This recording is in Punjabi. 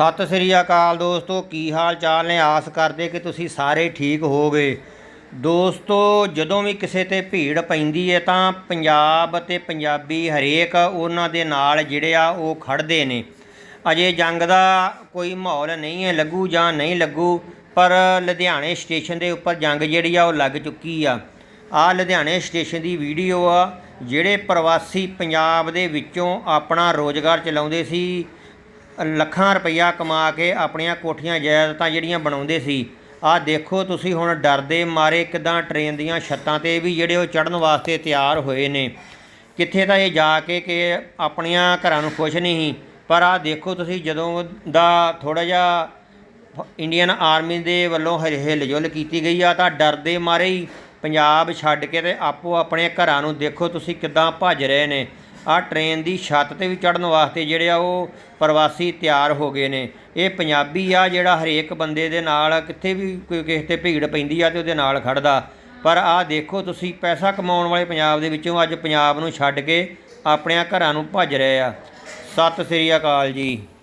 ਸਤਿ ਸ੍ਰੀ ਅਕਾਲ ਦੋਸਤੋ, ਕੀ ਹਾਲ ਚਾਲ ਨੇ? ਆਸ ਕਰਦੇ ਕਿ ਤੁਸੀਂ ਸਾਰੇ ਠੀਕ ਹੋਗੇ ਦੋਸਤੋ, ਜਦੋਂ ਵੀ ਕਿਸੇ ਤੇ ਭੀੜ ਪੈਂਦੀ ਹੈ ਤਾਂ ਪੰਜਾਬ ਅਤੇ ਪੰਜਾਬੀ ਹਰੇਕ ਉਹਨਾਂ ਦੇ ਨਾਲ ਜਿਹੜੇ ਆ ਉਹ ਖੜਦੇ ਨੇ। ਅਜੇ ਜੰਗ ਦਾ ਕੋਈ ਮਾਹੌਲ ਨਹੀਂ ਹੈ, ਲੱਗੂ ਜਾਂ ਨਹੀਂ ਲੱਗੂ, ਪਰ ਲੁਧਿਆਣੇ ਸਟੇਸ਼ਨ ਦੇ ਉੱਪਰ ਜੰਗ ਜਿਹੜੀ ਆ ਉਹ ਲੱਗ ਚੁੱਕੀ ਆ। ਆ ਲੁਧਿਆਣੇ ਸਟੇਸ਼ਨ ਦੀ ਵੀਡੀਓ ਆ, ਜਿਹੜੇ ਪ੍ਰਵਾਸੀ ਪੰਜਾਬ ਦੇ ਵਿੱਚੋਂ ਆਪਣਾ ਰੋਜ਼ਗਾਰ ਚਲਾਉਂਦੇ ਸੀ ਲੱਖਾਂ ਰੁਪਈਆ ਕਮਾ ਕੇ ਆਪਣੀਆਂ ਕੋਠੀਆਂ ਜਾਇਦਾਦਾਂ ਜਿਹੜੀਆਂ ਬਣਾਉਂਦੇ ਸੀ। ਆਹ ਦੇਖੋ ਤੁਸੀਂ ਹੁਣ ਡਰਦੇ ਮਾਰੇ ਕਿਦਾਂ ਟ੍ਰੇਨ ਦੀਆਂ ਛੱਤਾਂ ਤੇ ਵੀ ਜਿਹੜੇ ਉਹ ਚੜਨ ਵਾਸਤੇ ਤਿਆਰ ਹੋਏ ਨੇ। ਕਿੱਥੇ ਤਾਂ ਇਹ ਜਾ ਕੇ ਕਿ ਆਪਣੀਆਂ ਘਰਾਂ ਨੂੰ ਖੁਸ਼ ਨਹੀਂ ਸੀ। ਪਰ ਆਹ ਦੇਖੋ ਤੁਸੀਂ ਜਦੋਂ ਦਾ ਥੋੜਾ ਜਿਹਾ ਇੰਡੀਅਨ ਆਰਮੀ ਦੇ ਵੱਲੋਂ ਹਿਲ- ਹਿਲਜੁਲ ਕੀਤੀ ਗਈ ਆ ਤਾਂ ਡਰਦੇ ਮਾਰੇ ਹੀ। ਪੰਜਾਬ ਛੱਡ ਕੇ ਤੇ ਆਪੋ ਆਪਣੇ ਘਰਾਂ ਨੂੰ ਦੇਖੋ ਤੁਸੀਂ ਕਿੱਦਾਂ ਭੱਜ ਰਹੇ ਨੇ। ਆਹ ਟ੍ਰੇਨ ਦੀ ਛੱਤ ਤੇ ਵੀ ਚੜਨ ਵਾਸਤੇ ਜਿਹੜੇ ਆ ਉਹ ਪ੍ਰਵਾਸੀ ਤਿਆਰ ਹੋ ਗਏ ਨੇ। ਇਹ ਪੰਜਾਬੀ ਆ ਜਿਹੜਾ ਹਰੇਕ ਬੰਦੇ ਦੇ ਨਾਲ ਕਿੱਥੇ ਵੀ ਕੋਈ ਕਿਸੇ ਤੇ ਭੀੜ ਪੈਂਦੀ ਆ ਤੇ ਉਹਦੇ ਨਾਲ ਖੜਦਾ ਪਰ ਆਹ ਦੇਖੋ ਤੁਸੀਂ ਪੈਸਾ ਕਮਾਉਣ ਵਾਲੇ ਪੰਜਾਬ ਦੇ ਵਿੱਚੋਂ ਅੱਜ ਪੰਜਾਬ ਨੂੰ ਛੱਡ ਕੇ ਆਪਣਿਆਂ ਘਰਾਂ ਨੂੰ ਭੱਜ ਰਹੇ ਆ। ਸਤਿ ਸ੍ਰੀ ਅਕਾਲ ਜੀ।